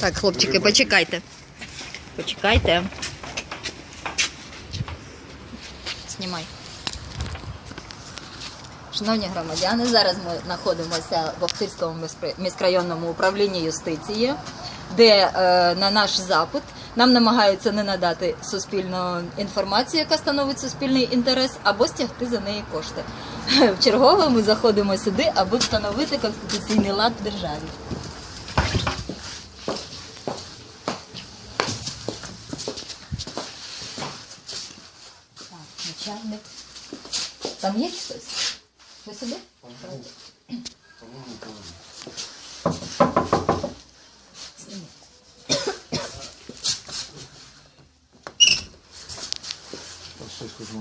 Так, хлопчики, почекайте. Почекайте. Знімай. Шановні громадяни, зараз ми знаходимося в Охтирському міськрайонному управлінні юстиції, де е, на наш запит нам намагаються не надати суспільну інформацію, яка становить суспільний інтерес, або стягти за неї кошти. В чергове ми заходимо сюди, аби встановити конституційний лад в державі. Так, начальник. Там є хтось? Ви сюди?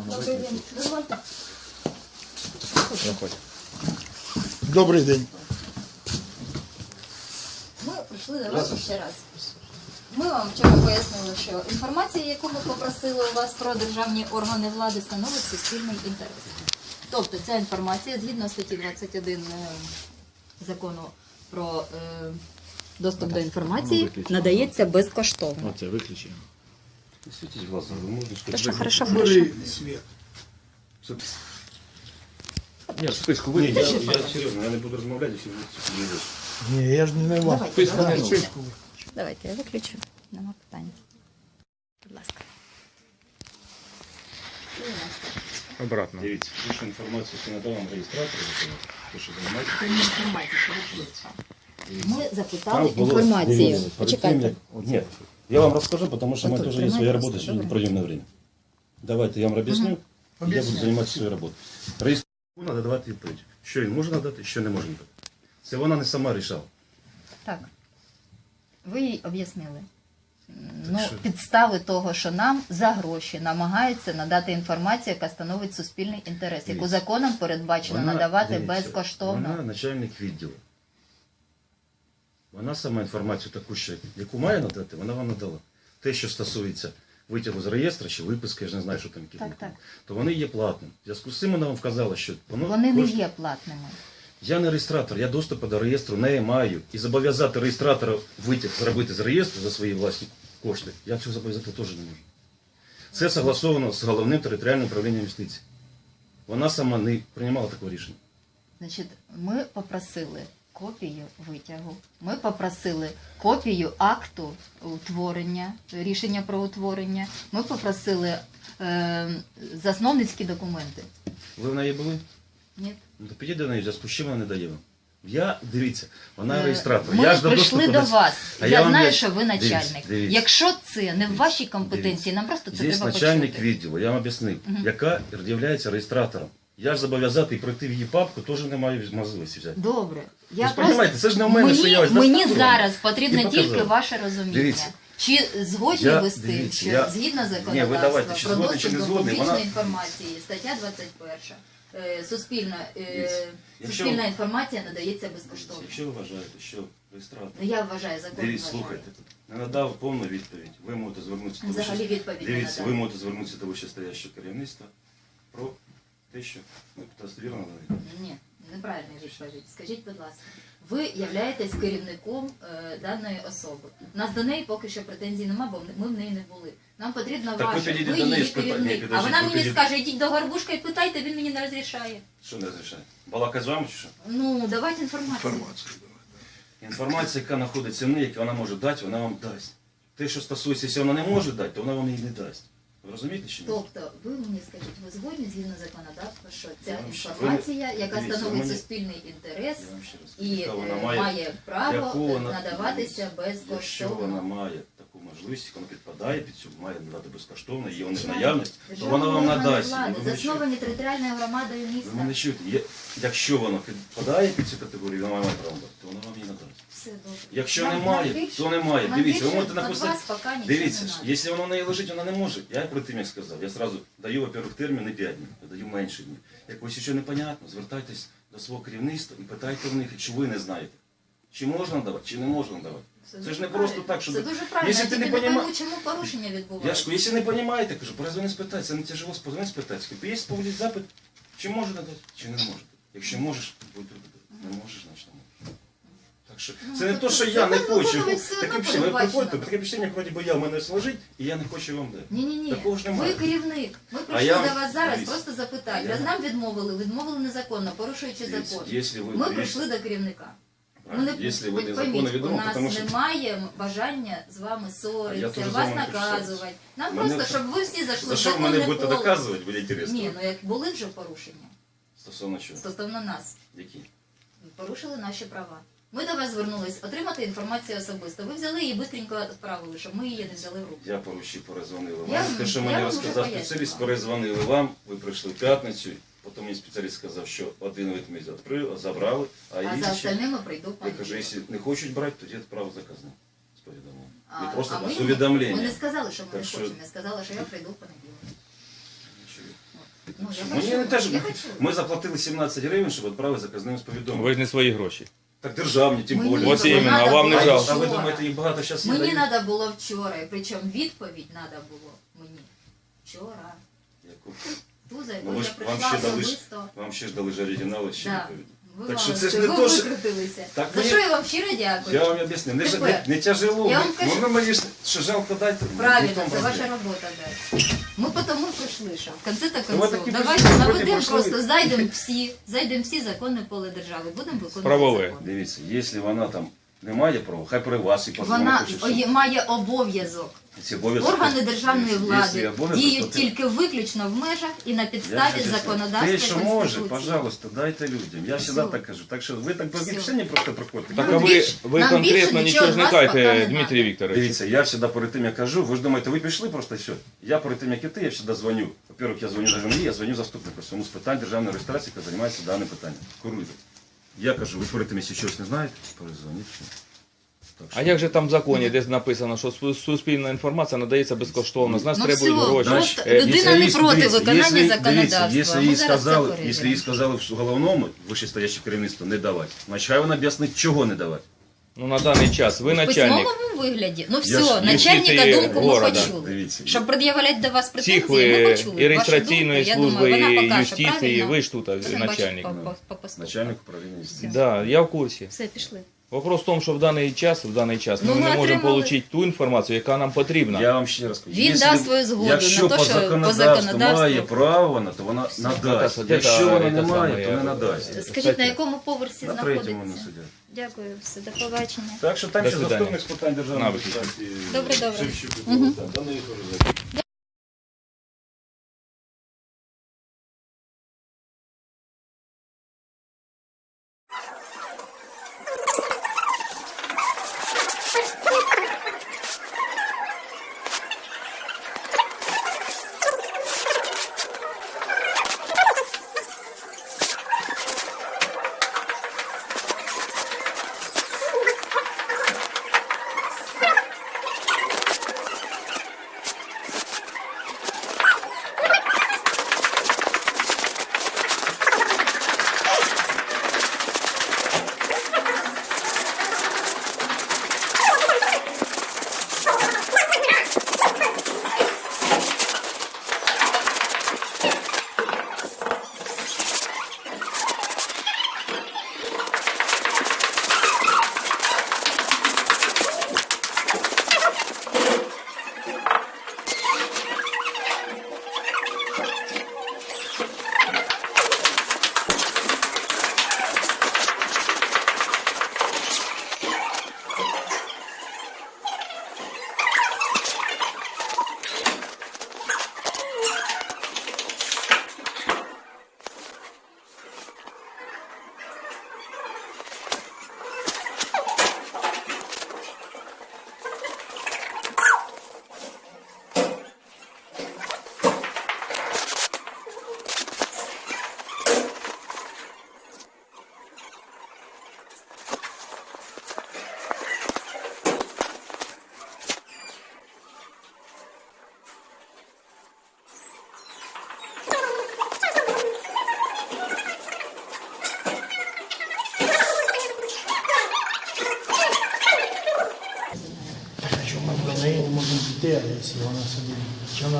Добрий день. Дозвольте. Добрий день. Ми прийшли до вас ще раз. Ми вам вчора пояснили, що інформація, яку ми попросили у вас про державні органи влади, становить суспільний інтерес. Тобто ця інформація, згідно статті 21 е, закону про е, доступ до інформації, надається безкоштовно. Оце виключено. Світіть в глаза, ви можете сказати. хорошо, хорошо. Світ. Ні, списку ви. Я, я серйозно, я не буду розмовляти, якщо ви не будете. Ні, я ж не вас. Давайте, давайте. Давайте, я виключу. Нема питань. Будь ласка. Обратно. Дивіться, ту, що інформацію, що надав вам реєстратор, то, що займається. Ми запитали Там було- інформацію. дивіться, перед Почекайте. тим, як- Нет, я вам расскажу, потому что у меня Вот тут тоже есть своя прямая работа, просто, сегодня добре. пройдемное время. Давайте я вам об'ясню, я буду Об'ясняй. займатися своєю роботою. Реєстрацію треба давати відповідь. Що він може надати, що не може надати. Це вона не сама рішала. Так. Ви їй об'яснили. Ну, що? підстави того, що нам за гроші намагаються надати інформацію, яка становить суспільний інтерес, яку Дивіться. законом передбачено Вона, надавати дивіться, безкоштовно. Вона начальник відділу. Вона сама інформацію таку, що, яку має надати, вона вам надала. Те, що стосується витягу з реєстру чи виписки, я ж не знаю, що там Так, то вони є платними. В зв'язку з цим вона вам вказала, що воно Вони не коштує- є платними. Я не реєстратор, я доступу до реєстру не маю. І зобов'язати реєстратора витяг зробити з реєстру за свої власні кошти. Я цього зобов'язати теж не можу. Це согласовано з головним територіальним управлінням юстиції. Вона сама не приймала такого рішення. Значить, ми попросили копію витягу, ми попросили копію акту утворення, рішення про утворення, ми попросили е, засновницькі документи. Ви в неї були? Ні? Ну, то підійде до неї, в зв'язку з чим вона не дає вам. Я, дивіться, вона Е, реєстратор. Ми я ж прийшли доступу до вас. А я вам знаю, є- що ви Дивіться, начальник. дивіться. Якщо це не в вашій компетенції, нам просто це Є треба начальник почути. відділу, я вам об'яснив, яка є реєстратором. Я ж зобов'язати і пройти в її папку, теж не маю можливості взяти. Добре. Ви ж розумієте, це ж не в мене, мені, що я ось мені зараз потрібно тільки ваше розуміння. Дивіться. Чи згодні Я- ви з тим, дивіться, що я- згідно Ні, ви законодавства давайте, чи про згодні, чи доступ не до згодні, публічної вона- інформації, стаття 21, е, суспільна, е, Дивіться, якщо- суспільна інформація надається безкоштовно. Якщо ви вважаєте, що реєстратор Ну, я вважаю, закон Дивіться, вважає. слухайте, не надав повну відповідь. Ви можете звернутися до Взагалі вище- відповідь не Дивіться, надав. ви можете звернутися до вищестоящого керівництва про те, що ви достовірно говорите. Ні, неправильна відповідь. Скажіть, будь ласка, ви являєтесь керівником е, даної особи. У нас до неї поки що претензій нема, бо ми в неї не були. Нам потрібно Так ви ваше, підійдіть ви до неї її спитайте. Ні, керівник. А підождіть, вона ви мені підійдіть. скаже, йдіть до горбушка і питайте, він мені не розрішає. Що не розрішає? Балакать з вами чи що? Ну, давайте інформацію. Інформацію. Інформація, яка знаходиться в неї, яку вона може дати, вона вам дасть. Те, що стосується, якщо вона не може дати, то вона вам її не дасть. Ви розумієте чи ні? Тобто, ви мені скажіть, ви згодні згідно законодавства, що ця Я вам ще- інформація, ви- яка дивіться, становить мені- суспільний інтерес Я вам ще раз і яка вона е, має, має право надаватися вона- надаватися Якщо вона безкоштовно. має можливість, вона підпадає під цю, має надати безкоштовно, є у них наявність, то вона вам надасть. Ви мене чуєте? засновані територіальною громадою Ви мене чуєте? Є- Якщо воно підпадає під цю категорію, вона має право дати, то вона вам її надасть. Все добре. Якщо Нам- немає, то немає. нам Дивіться, ви можете написати. вас поки нічого Дивіться, не ж, надо. якщо воно в неї лежить, вона не може. Я про тим як сказав. Я сразу даю, во-первых, термін не 5 днів, я даю менше днів. Як ось ще непонятно, звертайтесь до свого керівництва і питайте в них, чи ви не знаєте. Чи можна давати, чи не можна давати. Це ж не просто так, що Це дуже правильно. Якщо ти не пойму, чому порушення відбувається. ж, якщо не розумієте, кажу, позвони спитати, це не тяжело, позвони спитати. Скажи, є поводить запит, чи може надати, чи не може. Якщо можеш, будь робити. Не можеш, значить не можеш. Так що це не то, що я не хочу. Таке впечатлення, ви приходите, таке впечатлення, вроді би я в мене сложить, і я не хочу вам дати. Ні, ні, ні. Такого ж немає. Ви керівник. Ми прийшли я- до вас зараз Дивіться. просто запитати. Я- Раз нам відмовили, відмовили незаконно, порушуючи Дивіться, закон. якщо ви Ми дивіться- прийшли до керівника. Ми Правильно, не Якщо ви ви пойміть, відомо, у нас що немає бажання з вами Я ссоритися, з вас вами не наказувати. Нам Мене- просто, щоб ви всі зайшли за в що ви законне мене будете доказувати, буде інтересно. Ні, ну як були вже порушення Стосовно чого? стосовно нас. Які? Порушили наші права. Ми до вас звернулись отримати інформацію особисто. Ви взяли її бистренько відправили, щоб ми її не взяли в руки. Я поручив, перезвонили Я вам. вам- Те, що я мені вам розказав вже спеціаліст, перезвонили вам, ви прийшли в п'ятницю, потім мені спеціаліст сказав, що один вид ми відкрили, забрали, а А за остальними прийду я кажу, якщо не хочуть брати, тоді відправ заказне з повідомленням. А- Не просто а ми з не- увідомленням. Сказали, що ми Так не що- хочемо. Я сказала, що я прийду в понеділок. Ну, я Мені хочу. не теж Я хочу. ми заплатили 17 гривень, щоб відправити заказним з повідомленням. Ви ж не свої гроші. Так державні, тим більше. Ось іменно, а вам не жалко. А ви думаєте, їх багато зараз не Мені дають? треба було вчора, причому відповідь треба було мені вчора. Яку? Ту, за Ну, яку ви я ж- вам прийшла ще дали ж- особисто. Вам ще ж дали ж оригінали, ще Да. відповідь. Ви Так що це ж не то, що- викрутилися. Так За мені- що я вам щиро дякую. Я вам об'ясню, не, ж- не, не тяжело. Я вам Ну, кажу- ну, мені ж що жалко дати. не в Правильно, тому це ваша робота, да. Ми потому прийшли, що в конце та Ну, ви Давайте наведемо просто, зайдемо всі, зайдемо всі законне поле держави, будемо виконувати Правове. закон. Дивіться, якщо вона там має права, хай при вас і Вона позвонить. і все. має обов'язок. Ці обов'язки- Органи державної Якщо влади є обов'язок, діють то ти- тільки виключно в межах і на Я підставі законодавства Те, що може, Конституції. пожалуйста, дайте людям. Я завжди так кажу. Так що ви так не просто проходите. Так Нам а ви, більше- ви нам конкретно нічого нічого ж не кажете, Дмитрій. Вікторович. Дивіться, я завжди перед тим, як кажу, ви ж думаєте, ви пішли просто і все. Я перед тим, як іти, я завжди дзвоню. Во-первых, я дзвоню не їй, я дзвоню заступнику своєму з питань державної реєстрації, яка займається даним питанням. Куруйте. Я кажу, ви перед тим, якщо щось не знаєте, перезвоніть. Так А як же там в законі, де написано, що су- суспільна інформація надається безкоштовно, з нас Ну требують гроші. просто Е, людина Якщо не їй- проти дивіться, виконання якщо- законодавства. Якщо Ми їй зараз це сказали, перевіримо. якщо їй сказали в головному вищестояще керівництво не давати, значить хай вона об'яснить, чого не давати. Ну на даний час ви В начальник. письмовому вигляді. Ну все, ж- начальника ти думку ми города, почули. дивіться. Щоб пред'являти до вас претензії, Всіх ми ви почули. і Вашу реєстраційної думку, я служби, думаю, вона покаже, юстиції, правильно? ви ж тут бачити начальник. по- по- по поступку. Начальник управління юстиції. Да, я в курсі. Все, пішли. Вопрос в тому, що в даний час, в даний час Ну, ми ми не можемо отримали- отримати ту інформацію, яка нам потрібна. Я вам ще раз кажу. Він якщо- дасть свою згоду Якщо на те, по що по законодавству законодавству- має право вона, то вона надасть. Якщо вона не має, то не надасть. Скажіть, на якому поверсі На третьому не знаходиться? сидять. Дякую, все, до побачення. Так що там До ще з питань державної адміністрації. Добре, добре. Шевчук, так, Данило Ігорович. Що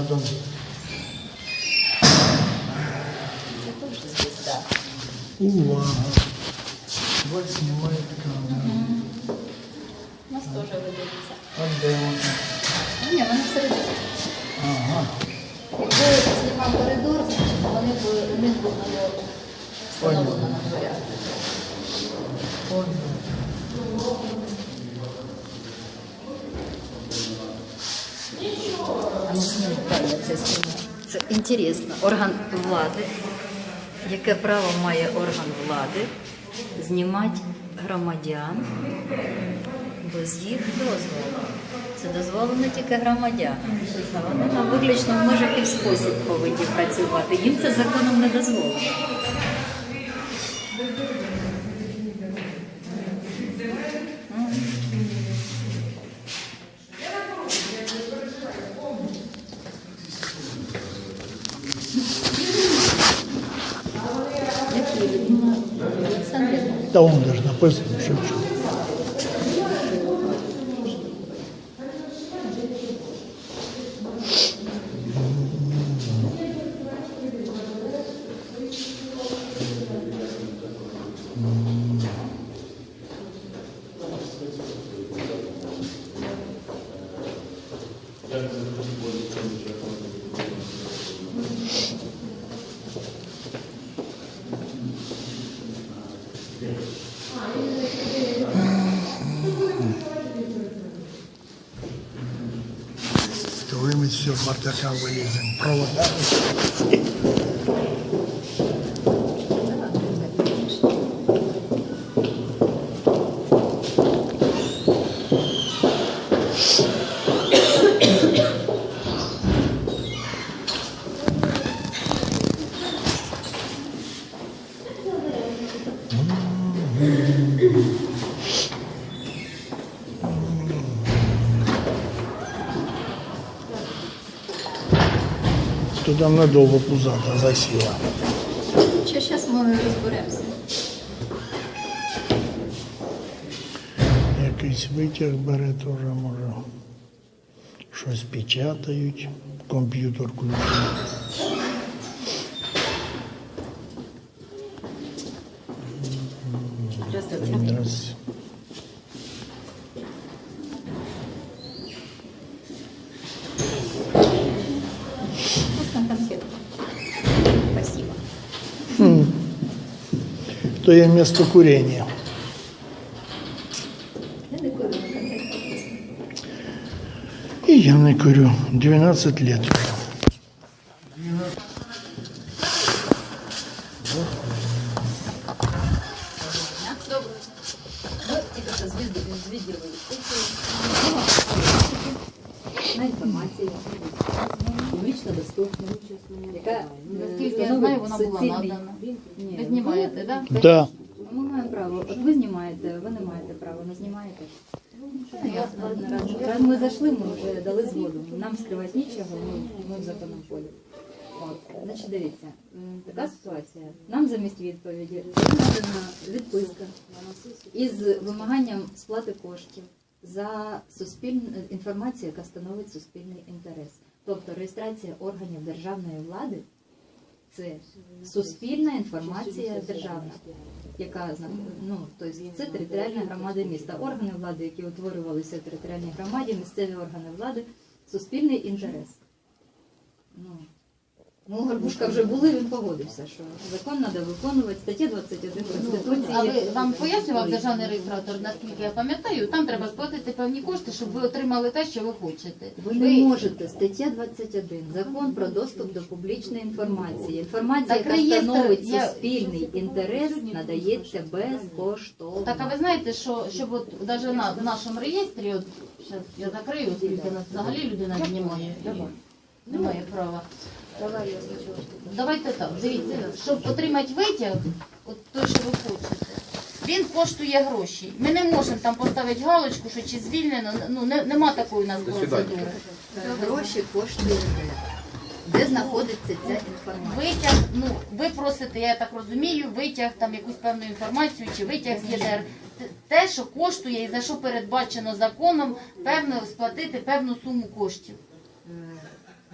рядом. Увага. Вот снимает камеру. У нас теж видається. А де вона? Ні, вони всередині. Ага. Якби знімав коридор, значить вони б у них би на порядку. Понятно. Це зніму. Це інтересно. Орган влади. Яке право має орган влади знімати громадян без їх дозволу? Це дозволено тільки громадянам. А вони на виключно в межах і в спосіб повинні працювати. Їм це законом не дозволено. Та он даже написано, що що. То там надовго пузата засіла. Ще зараз ми розберемося. Якийсь витяг бере теж може. Щось печатають, комп'ютер включить. То є місто курення. Я не курю, але конфетка вкусна. І я не курю. 12 лет уже. Добре. Ну, тільки що з відділу з відділу юстиції. На інформацію. Публічно доступна. Яка, е, Наскільки я знаю, вона була надана. Ні, Ви знімаєте, так? Да. Ми маємо право. От ви знімаєте, ви не маєте права, не знімаєте. Я. Раз Ми зайшли, ми вже дали згоду. Нам скривати нічого, ми, ми в законному полі. От. Значить, дивіться, м, така ситуація. Нам замість відповіді надана відписка із вимаганням сплати коштів за суспільну інформацію, яка становить суспільний інтерес. Тобто реєстрація органів державної влади це суспільна інформація державна, яка ну, тобто це територіальна громада міста. Органи влади, які утворювалися в територіальній громаді, місцеві органи влади, суспільний інтерес. Ну, ну, Горбушка вже були, він погодився, що закон треба виконувати. Стаття 21 Конституції. Але вам пояснював державний реєстратор, наскільки я пам'ятаю, там треба сплатити певні кошти, щоб ви отримали те, що ви хочете. Ви не можете. Стаття 21. Закон про доступ до публічної інформації. Інформація, Так яка реєстр- становить я- суспільний інтерес, надається безкоштовно. Так, а ви знаєте, що щоб от навіть на в нашому реєстрі, от щас я закрию, оскільки нас взагалі людина знімає. Немає права. Давай я спочатку. Давайте так, дивіться, щоб отримати витяг, от той, що ви хочете, він коштує гроші. Ми не можемо там поставити галочку, що чи звільнено, ну не, нема такої у нас процедури. Гроші коштує де. Де знаходиться ця інформація? Витяг, ну ви просите, я так розумію, витяг там якусь певну інформацію чи витяг з ЄДР. Те, що коштує і за що передбачено законом, певно сплатити певну суму коштів.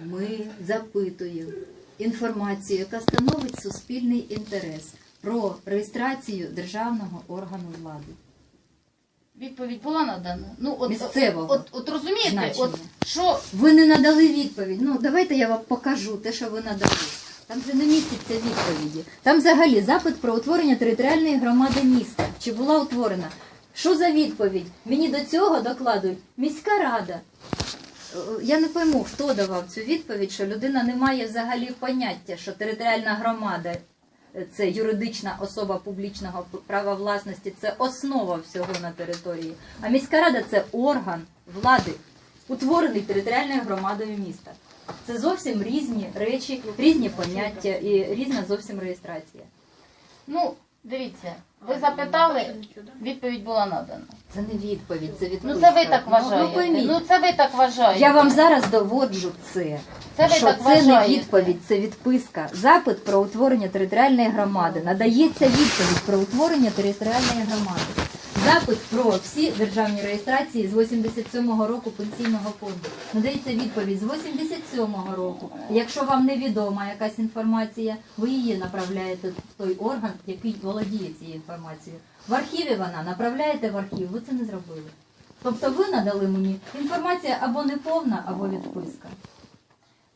Ми запитуємо інформацію, яка становить суспільний інтерес про реєстрацію державного органу влади. Відповідь була надана? Ну, от, Місцевого От, от, розумієте, значення. от що Ви не надали відповідь. Ну давайте я вам покажу те, що ви надали. Там же не міститься відповіді. Там взагалі запит про утворення територіальної громади міста. Чи була утворена? Що за відповідь? Мені до цього докладують міська рада. Е, Я не пойму, хто давав цю відповідь, що людина не має взагалі поняття, що територіальна громада е, це юридична особа публічного права власності, це основа всього на території. А міська рада це орган влади, утворений територіальною громадою міста. Це зовсім різні речі, різні поняття і різна зовсім реєстрація. Ну, дивіться, ви запитали, відповідь була надана. Це не відповідь, це відповідь. Ну це ви так Ну, вважаєте. Ну. Ну це ви так вважаєте. Я вам зараз доводжу це. Це ви що так це не вважаєте. відповідь, це відписка. Запит про утворення територіальної громади. Надається відповідь про утворення територіальної громади. Запит про всі державні реєстрації з 87-го року пенсійного фонду. Надається відповідь з 87-го року. Якщо вам невідома якась інформація, ви її направляєте в той орган, який володіє цією інформацією. В архіві вона направляєте в архів. Ви це не зробили. Тобто ви надали мені інформація або неповна, або відписка.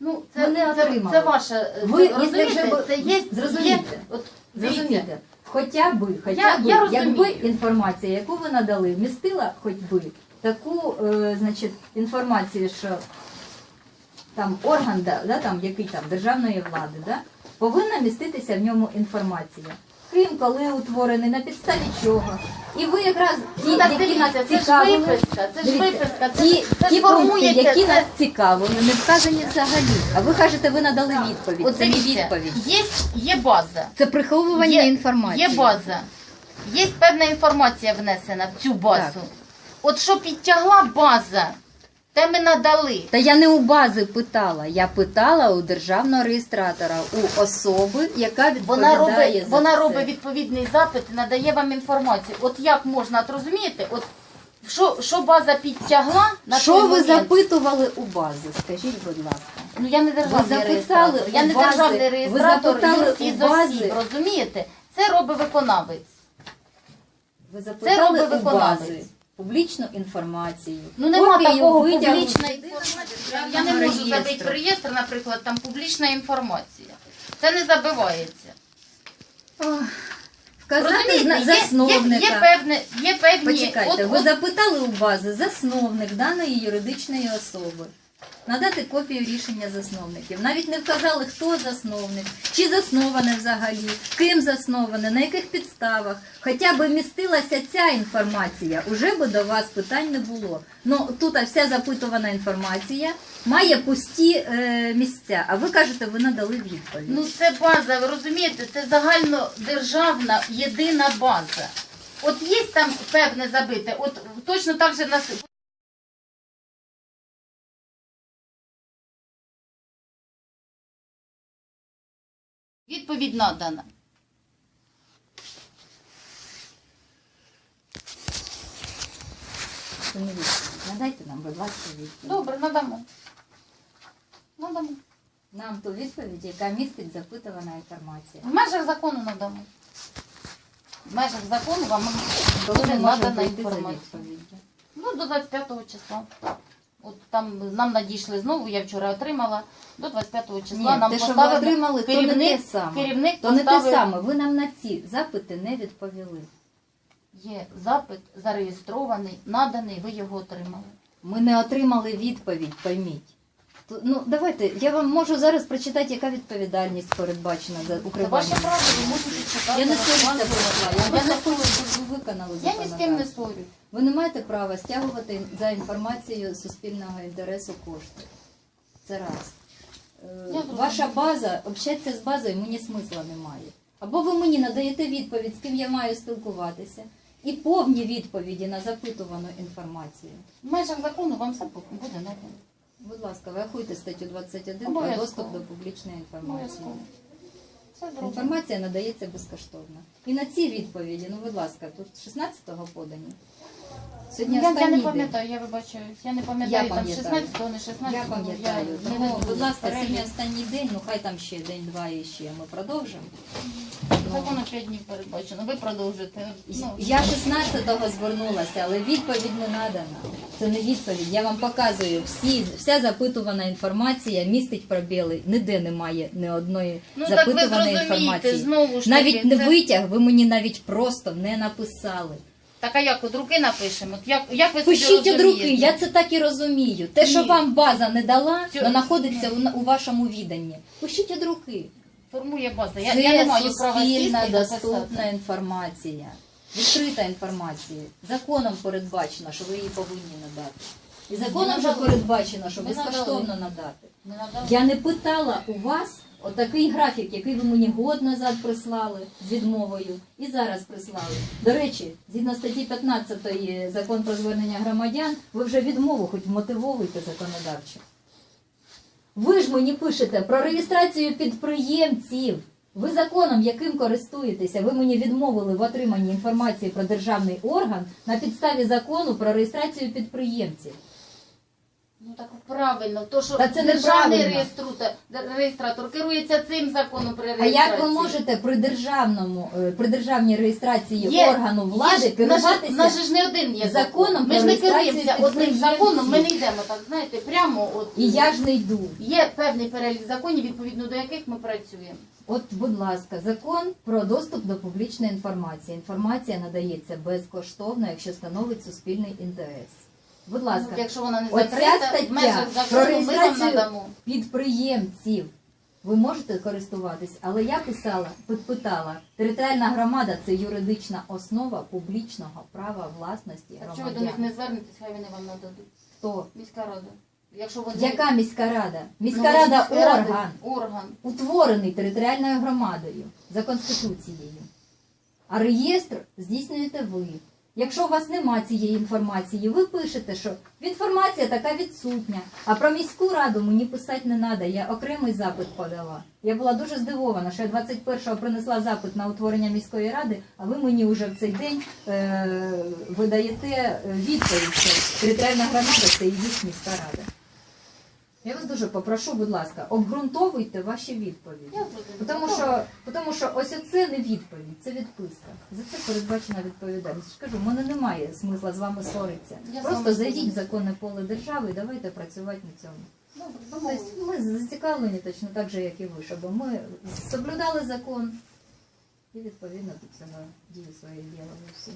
Ну, це, Ви не це, отримали. це ваше. е, Ви, якщо вже це є, зрозумійте. є от, дивіться, Зрозумієте, хоча би, хоча Я- би, я розумію. якби інформація, яку ви надали, вмістила хоч би таку е, значить, інформацію, що там орган, да, да, там, який там державної влади, да, повинна міститися в ньому інформація. Ким, коли утворений, на підставі чого. І ви якраз ті, Ну, так які нас дивіться, це ж цікавили, виписка, це ж Дивіться, виписка, це, ті, ж- це ті ж пункти, формується, які це- нас цікавили, не вказані взагалі. А ви кажете, ви надали відповідь. От Це не дивіться, відповідь. є, є база. Це приховування Є- інформації. Є база. Є певна інформація внесена в цю базу. Так. От що підтягла база, те ми надали. Та я не у бази питала. Я питала у державного реєстратора, у особи, яка Вона робить, за вона це. робить відповідний запит і надає вам інформацію. От як можна, от розумієте, от що, що база підтягла на Що ви момент? запитували у бази? Скажіть, будь ласка. Ну я не державний запитали реєстратор. Я у не бази- державний ви реєстратор запитали юрист у бази- осіб, розумієте? Це робить виконавець. Ви запитали робить у виконавець. Публічну інформацію. Ну нема Копію такого витягу публічної з інформації. Я не можу реєстру. забити в реєстр, наприклад, там публічна інформація. Це не забивається. Вказати Розумієте, зна- є, засновника. є, є, певне, є певні. Почекайте, от- ви от- запитали у бази засновник даної юридичної особи. Надати копію рішення засновників. Навіть не вказали, хто засновник, чи засноване взагалі, ким засноване, на яких підставах. Хоча б містилася ця інформація, уже би до вас питань не було. Ну тут вся запитувана інформація має пусті е, місця. А ви кажете, ви надали відповідь. Ну це база, ви розумієте, це загальнодержавна єдина база. От є там певне забите, от точно так же нас. Відповідь надана. Надайте нам, будь ласка, відповідь. Добре, надамо. Надамо. Нам ту відповідь, яка містить запитувана інформація. В межах закону надамо. В межах закону вам буде надана інформація. Ну, до 25 числа. От там нам надійшли знову, я вчора отримала. До 25 числа Ні, нам те, що ви поставили отримали, то не керівник, те саме. керівник То не те поставив, саме. Ви нам на ці запити не відповіли. є запит зареєстрований, наданий, ви його отримали. Ми не отримали відповідь, пойміть. Ну, давайте, я вам можу зараз прочитати, яка відповідальність передбачена за Це ваше укривання. право, ви можете читати. Я не розказувати. союзся про Я не Я не хочу, щоб ви виконали Я ні з ким не спорю. Ви не маєте права стягувати за інформацією суспільного інтересу кошти. Це раз. Е, Я. Ваша база, общатися з базою мені смисла немає. Або ви мені надаєте відповідь, з ким я маю спілкуватися, і повні відповіді на запитувану інформацію. В межах закону вам все буде надано. Будь ласка, врахуйте статтю 21 про Обов'язково. доступ до публічної інформації. Обов'язково. Все зроблено. Інформація надається безкоштовно. І на ці відповіді, ну будь ласка, тут 16-го подані. Сьогодні Я, я останній не день. пам'ятаю, я вибачаюсь. Я не пам'ятаю там пам'ятаю. 16-го, не 16-го. Я пам'ятаю. не Тому, веду будь ласка, перелік. сьогодні останній день, ну хай там ще день-два і ще ми продовжимо. Законом 5 днів передбачено. Ви продовжите. Ну, Я 16-го звернулася, але відповідь не надана. Це не відповідь. Я вам показую всі, вся запитувана інформація містить пробіли. Ніде немає ні одної Ну так ви запитуваної інформації. знову ж Навіть таки, не це- витяг, ви мені навіть просто не написали. Так а як от руки напишемо? От Як, як ви собі Пишіть від руки, я це так і розумію. Те, що Ні. вам база не дала, Цю- воно знаходиться у, у вашому віданні. Пишіть від руки. Формує база. Я, Це я не маю права сісти суспільна і доступна написати. інформація, відкрита інформація. Законом передбачено, що ви її повинні надати. І законом вже надали. передбачено, що Ми безкоштовно надали. надати. Не надали? Я не питала у вас отакий графік, який ви мені год назад прислали з відмовою, і зараз прислали. До речі, згідно статті 15 закон про звернення громадян, ви вже відмову хоч мотивовуєте законодавчо. Ви ж мені пишете про реєстрацію підприємців. Ви законом, яким користуєтеся, ви мені відмовили в отриманні інформації про державний орган на підставі закону про реєстрацію підприємців. Ну так правильно, то що Та це державний неправильно. реєстратор, реєстратор керується цим законом при А реєстрації. як ви можете при державному е, при державній реєстрації Є- органу влади є ж- керуватися? же ж не один є законом. Ми про ж не реєстрацію керуємося одним підприємців. законом, ми не йдемо так, знаєте, прямо от І я ж не йду. є певний перелік законів, відповідно до яких ми працюємо. От, будь ласка, закон про доступ до публічної інформації. Інформація надається безкоштовно, якщо становить суспільний інтерес. Будь ласка, Ну, якщо вона не оця закрита, в межах про закону ми вам реєстрацію надамо. підприємців. Ви можете користуватись, але я писала, питала, територіальна громада це юридична основа публічного права власності Якщо ви до них громадян. не звернетесь, хай вони вам нададуть. Хто? Міська рада. Якщо вони Яка міська рада? Ну, Міська рада міська рада- орган, Орган. утворений територіальною громадою за конституцією. А реєстр здійснюєте ви. Якщо у вас нема цієї інформації, ви пишете, що інформація така відсутня. А про міську раду мені писати не треба. Я окремий запит подала. Я була дуже здивована, що я 21-го принесла запит на утворення міської ради, а ви мені вже в цей день е- видаєте е, відповідь, що територіальна громада це і міська рада. Я вас дуже попрошу, будь ласка, обґрунтовуйте ваші відповіді. Я. Тому що, тому що ось оце не відповідь, це відписка. За це передбачена відповідальність. Я ж кажу, в мене немає смисла з вами сваритися. Я з Просто вами зайдіть в законне поле держави і давайте працювати на цьому. Добре, Тобто ми зацікавлені точно так же, як і ви, щоб ми соблюдали закон і відповідно до цього дії своєї діяли всі.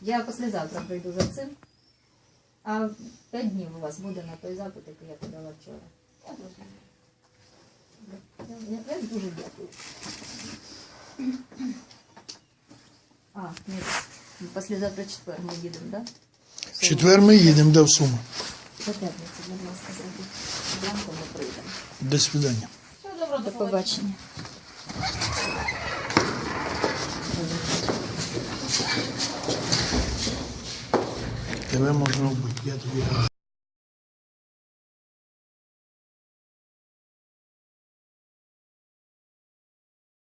Я післязавтра прийду за цим, а п'ять днів у вас буде на той запит, який я подала вчора. Я зрозуміла. Я, я, я дуже дякую. А, ні, післязавтра четвер ми їдемо, так? Да? В четвер ми їдемо до Суми. До п'ятниці, будь ласка, зробіть. Зранку ми прийдемо. До свидання. Всього доброго, До до побачення. Побачення. Тебе можна